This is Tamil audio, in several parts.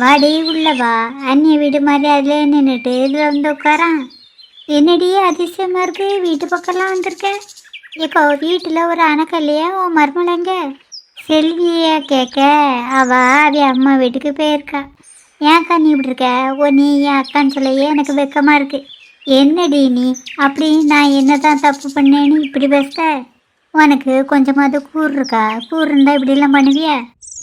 வாடி உள்ளவா வா. வீடு மாதிரி அதில் நின்றுட்டு இதில் வந்து உட்காரான் என்னடி அதிசயமா இருக்கு வீட்டு பக்கம்லாம் வந்திருக்க? இப்போ வீட்டில் ஒரு அணக்கல்லையா? உன் மருமலைங்க செல்வியா கேட்க அவ அவ அம்மா வீட்டுக்கு போயிருக்கா. ஏன்க்கா நீ இப்படி இருக்க? ஓ நீ என் அக்கான்னு சொல்லையே எனக்கு வெக்கமா இருக்கு. என்னடி நீ? அப்படி நான் என்னதான் தப்பு பண்ணேன்னு இப்படி பேசுற? உனக்கு கொஞ்சமாவது கூறு இருக்கா? கூறு இருந்தா இப்படிலாம் பண்ணுவியா?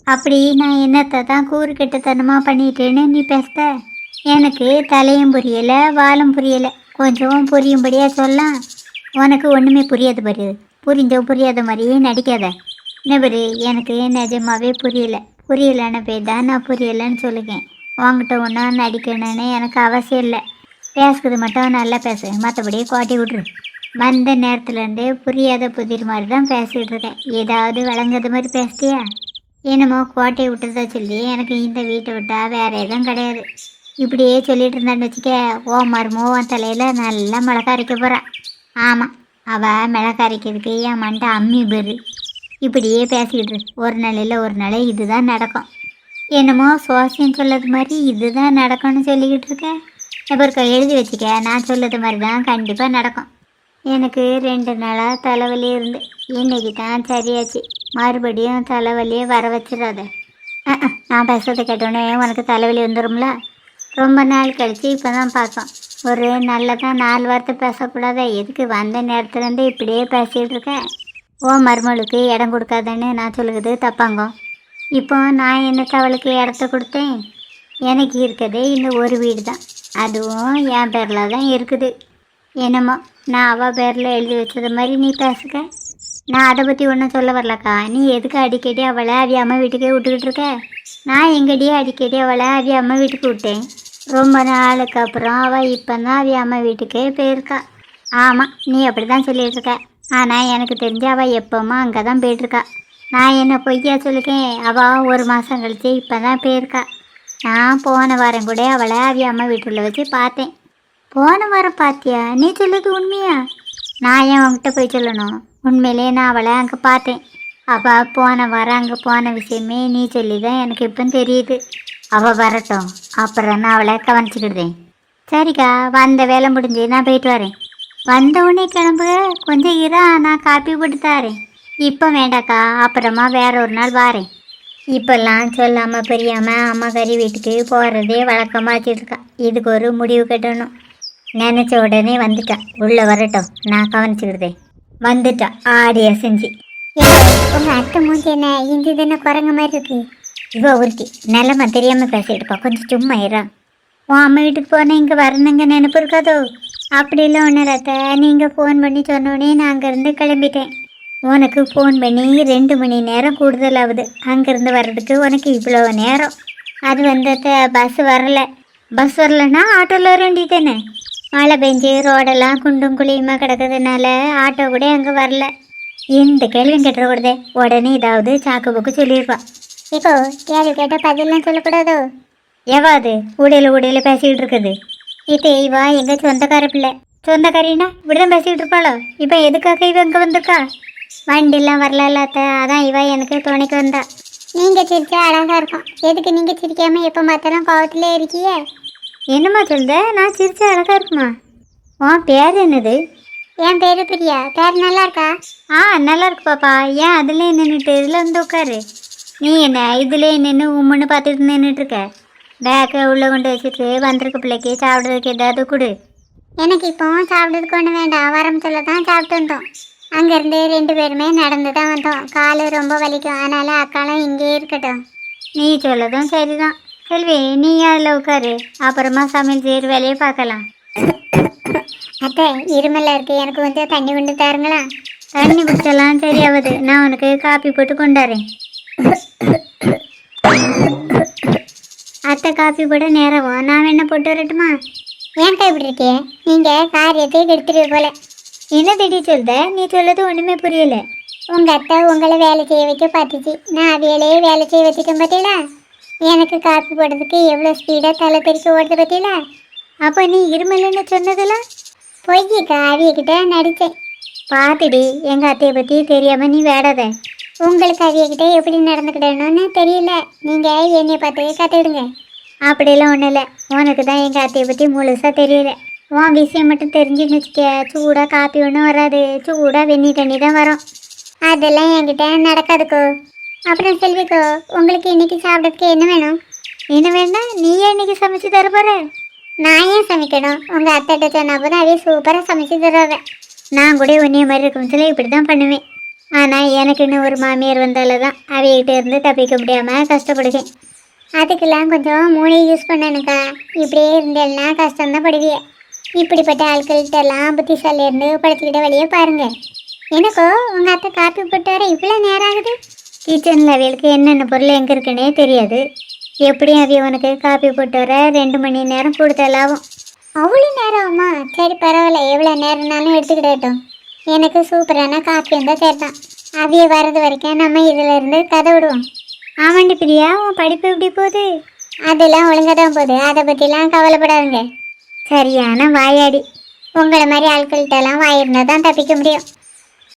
அப்படி நான் என்னத்தை தான் கூறு கெட்டத்தனமாக பண்ணிட்டேன்னு நீ பேசுத எனக்கு தலையும் புரியலை வாலும் புரியலை. கொஞ்சம் புரியும்படியாக சொல்லலாம் உனக்கு ஒன்றுமே புரியாது பாரு. புரிஞ்சோ புரியாத மாதிரியே நடிக்காத. என்ன பாரு எனக்கு நிஜமாவே புரியல. புரியலன்னு போய் தான் நான் புரியலைன்னு சொல்லுவேன். உங்ககிட்ட ஒன்றும் நடிக்கணும்னு எனக்கு அவசியம் இல்லை. பேசுறது மட்டும் நல்லா பேசு. மற்றபடி கோட்டி விட்ரு வந்த நேரத்துலேருந்து புரியாத புதிர் மாதிரி தான் பேசிகிட்டு இருக்கேன். ஏதாவது விளங்குறது மாதிரி பேசுகிறியா என்னமோ கோட்டையை விட்டுறதா சொல்லி எனக்கு இந்த வீட்டை விட்டா வேற எதுவும் கிடையாது. இப்படியே சொல்லிட்டு இருந்தான்னு வச்சுக்க ஓ மருமோ உன் தலையில் நல்லா மிளகா அரைக்க போகிறான் ஆமாம் அவள் மிளகா அரைக்கிறதுக்கு என் மண்டை அம்மி பெரு. இப்படியே பேசிக்கிட்டு ஒரு நாளையில் ஒரு நாள் இதுதான் நடக்கும். என்னமோ சோசியம் சொல்லது மாதிரி இதுதான் நடக்கும்னு சொல்லிக்கிட்டு இருக்கேன் இப்போ எழுதி வச்சுக்க நான் சொல்லது மாதிரி தான் கண்டிப்பாக நடக்கும். எனக்கு ரெண்டு நாளாக தலைவலி இருந்து. இன்னைக்கு தான் சரியாச்சு. மறுபடியும் தலைவலியை வர வச்சிடாத. நான் பேசுறதை கேட்டோன்னே உனக்கு தலைவலி வந்துடும்ல ரொம்ப நாள் கழித்து இப்போ தான் பார்த்தோம். ஒரு நல்லதான் நாலு வார்த்தை பேசக்கூடாத எதுக்கு வந்த நேரத்துலேருந்து இப்படியே பேசிகிட்டு இருக்கேன் ஓ மருமகளுக்கு இடம் கொடுக்காதன்னு நான் சொல்லுறது தப்பாங்க. இப்போ நான் என்னக்கு அவளுக்கு இடத்த கொடுத்தேன்? எனக்கு இருக்கதே இந்த ஒரு வீடு தான் அதுவும் என் பேரில் தான் இருக்குது. என்னமோ நான் அவள் பேரில் எழுதி வச்சது மாதிரி நீ பேசுக. நான் அதை பற்றி ஒன்றும் சொல்ல வரலக்கா. நீ எதுக்கு அடிக்கடி அவளை அவி அம்மா வீட்டுக்கே விட்டுக்கிட்டு இருக்க? நான் எங்கடியே அடிக்கடி அவளை அவி அம்மா வீட்டுக்கு விட்டேன்? ரொம்ப நாளுக்கு அப்புறம் அவள் இப்போ தான் அவி அம்மா வீட்டுக்கே போயிருக்கா. ஆமாம் நீ அப்படி தான் சொல்லிகிட்ருக்க ஆனால் எனக்கு தெரிஞ்சு அவள் எப்போவுமா அங்கே தான் போயிட்டுருக்கா. நான் என்ன பொய்யா சொல்லிக்கேன் அவள் ஒரு மாதம் கழித்து இப்போ தான் போயிருக்கா. நான் போன வாரம் கூட அவளை அவி அம்மா வீட்டுள்ள வச்சு பார்த்தேன். போன வாரம் பார்த்தியா நீ சொல்லுது உண்மையா? நான் ஏன் உன்கிட்ட போய் சொல்லணும்? உண்மையிலேயே நான் அவளை அங்கே பார்த்தேன். அவள் போன வர அங்கே போன விஷயமே நீ சொல்லி தான் எனக்கு இப்போ தெரியுது. அவள் வரட்டும். அப்புறம் நான் அவளை கவனிச்சுக்கிடுதேன் சரிக்கா வந்த வேலை முடிஞ்சு நான் போயிட்டு வரேன். வந்த உடனே கிளம்பு. கொஞ்சம் இரா நான் காப்பி போட்டு தாரேன். இப்போ வேண்டாக்கா அப்புறமா வேற ஒரு நாள் வாரேன். இப்போல்லாம் சொல்லாமல் பெரியாமல் அம்மா கறி வீட்டுக்கு போகிறதே வழக்கமாக வச்சுருக்கா. இதுக்கு ஒரு முடிவு கட்டணும். நினச்ச உடனே வந்துட்டா. உள்ளே வரட்டும். நான் கவனிச்சுக்கிடுதேன் வந்துட்டா. ஆடி அசைஞ்சு. உங்கள் அத்தை மூஞ்சி என்ன இஞ்சி தானே குரங்க மாதிரி இருக்கு? இவ ஒருத்தி நிலமை தெரியாமல் பேசிட்டுப்பா கொஞ்சம் சும்மா இரா உன் அம்மா வீட்டுக்கு போனேன் இங்கே வரணுங்க நினைப்பு இருக்காதோ? அப்படிலாம் ஒன்றும் இல்லாத நீங்கள் ஃபோன் பண்ணி சொன்னோடனே நான் அங்கேருந்து கிளம்பிட்டேன். உனக்கு ஃபோன் பண்ணி ரெண்டு மணி நேரம் கூடுதல் ஆகுது அங்கேருந்து வர்றதுக்கு உனக்கு இவ்வளோ நேரம். அது வந்து பஸ் வரல. பஸ் வரலன்னா ஆட்டோவில் வர வேண்டியதானே மழை பெஞ்சு ரோடெல்லாம் குண்டும் குழியுமா கிடக்கிறதுனால ஆட்டோ கூட அங்கே வரல. எந்த கேள்வியும் கேட்டுறக்கூடாதே. உடனே ஏதாவது சாக்கு புக்கு சொல்லிடுவா இப்போ கேள்வி கேட்டால் பதிலாம் சொல்லக்கூடாதோ? எவாது உடையில உடையில பேசிக்கிட்டு இருக்குது. இது இவா எங்க சொந்தக்கார பிள்ளை. சொந்தக்காரின்னா இப்படிதான் பேசிக்கிட்டு இருப்பாளோ? இப்போ எதுக்காக இவ இங்கே வந்திருக்கா? வண்டிலாம் வரல இல்லாத அதான் இவ எனக்கு துணைக்கு வந்தா. நீங்க சிரிச்சா அழகா இருக்கும். எதுக்கு நீங்க சிரிக்காம எப்போ பார்த்தாலும் கோவத்திலே இருக்கியே? என்னம்மா சொல்லுத நான் சிரிச்சா அழகா இருக்குமா? உன் பேர் என்னது? என் பேரு பிரியா. பேர் நல்லா இருக்கா ஆ நல்லா இருக்கு பாப்பா ஏன் அதுலேயே நின்றுட்டு இதில் வந்து உட்காரு நீ என்ன இதுலேயே நின்று உம்முன்னு பார்த்துட்டு நின்றுட்டு இருக்க பேக்கை உள்ளே கொண்டு வச்சுட்டு வந்திருக்க பிள்ளைக்கு சாப்பிட்றதுக்கு ஏதாவது கொடு. எனக்கு இப்போ சாப்பிட்றதுக்கு ஒன்று வேண்டாம். ஆரம்பத்தில் தான் சாப்பிட்டு வந்தோம். அங்கேருந்து ரெண்டு பேருமே நடந்து தான் வந்தோம். காலு ரொம்ப வலிக்கும். அதனால் அக்காலும் இங்கேயே இருக்கட்டும். நீ சொல்லதும் சரிதான். செல்வி நீ அதில் உட்காரு. அப்புறமா சமையல் செய்கிற வேலையை பார்க்கலாம். அத்தை இருமல்ல இருக்கு. எனக்கு கொஞ்சம் தண்ணி கொண்டு தருங்களா தண்ணி குடிச்சலாம் சரியாவது நான் உனக்கு காப்பி போட்டு கொண்டாரேன் அத்தை காஃபி போட நேரவும் நான் வேணா போட்டு வரட்டுமா? ஏன்க்கா இப்படி இருக்கே? நீங்க காரியத்தை கெடுத்துட்டு போல. என்ன திடீர் சொல்ற? நீ சொல்லது ஒண்ணுமே புரியல. உங்க அத்தை உங்களை வேலை செய்ய வைக்க பார்த்துச்சு. நான் அவையிலேயே வேலை செய்ய வச்சுட்டேன் பார்த்தீங்களா எனக்கு காப்பி போடுறதுக்கு எவ்வளோ ஸ்பீடாக தலை தெரிக்க ஓடுறது பற்றியில அப்போ நீ இருமல்னு சொன்னதுல? பொய்யக்கா அவியக்கிட்ட நடித்தேன் பார்த்துடி எங்கள் அத்தையை பற்றி தெரியாமல் நீ வேடாத. உங்களுக்கு அவியக்கிட்ட எப்படி நடந்துக்கிடணும்னு தெரியல. நீங்கள் என்னை பார்த்து கற்றுடுங்க அப்படிலாம் ஒன்றும் இல்லை. உனக்கு தான் எங்கள் அத்தையை பற்றி முழுசாக தெரியல. உன் விஷயம் மட்டும் தெரிஞ்சுன்னு வச்சுக்க சூடாக காப்பி ஒன்றும் வராது. சூடாக வெந்நி தண்ணி தான் வரும். அதெல்லாம் என்கிட்ட நடக்காதுக்கோ. அப்புறம் செல்விக்கோ உங்களுக்கு இன்னைக்கு சாப்பிட்றதுக்கு என்ன வேணும்? என்ன வேணா நீயே இன்னைக்கு சமைச்சு தர போற. நான் ஏன் சமைக்கணும்? உங்கள் அத்தைகிட்ட சொன்னா போது அதே சூப்பராக சமைச்சு தருவாங்க. நான் கூட உன்னைய மாதிரி இருக்கும் சொல்லி இப்படி தான் பண்ணுவேன். ஆனால் எனக்கு இன்னும் ஒரு மாமியார் வந்தால தான் அவைகிட்ட இருந்து தப்பிக்க முடியாமல் கஷ்டப்படுவேன். அதுக்கெல்லாம் கொஞ்சம் மூளையை யூஸ் பண்ணனுக்கா இப்படியே இருந்தேன்னா கஷ்டம்தான் படுவிய. இப்படிப்பட்ட ஆட்கள்கிட்ட எல்லாம் புத்திசாலி இருந்து படுத்துக்கிட்ட பாருங்கள் பாருங்க. எனக்கோ உங்கள் அத்தை காப்பி போட்டு வர இவ்வளோ நேரம் ஆகுது? கிச்சனில் லெவலுக்கு என்னென்ன பொருள் எங்கே இருக்குன்னே தெரியாது. எப்படியும் அவிய உனக்கு காப்பி போட்டு வர ரெண்டு மணி நேரம் கொடுத்தால் அவ்வளோ அவ்வளோ நேரமா சரி பரவாயில்ல. எவ்வளோ நேரம்னாலும் எடுத்துக்கிடட்டும். எனக்கு சூப்பரான காப்பி இருந்தால் சேர்த்தான் அவிய வர்றது வரைக்கும் நம்ம இதில் இருந்து கதை விடுவோம். ஆமாண்டி பிரியா உன் படிப்பு எப்படி போகுது? அதெல்லாம் ஒழுங்காக தான் போகுது. அதை பற்றிலாம் கவலைப்படாதுங்க. சரியான வாயாடி. உங்களை மாதிரி ஆட்கள்கிட்டலாம் வாயிருந்தால் தான் தப்பிக்க முடியும்.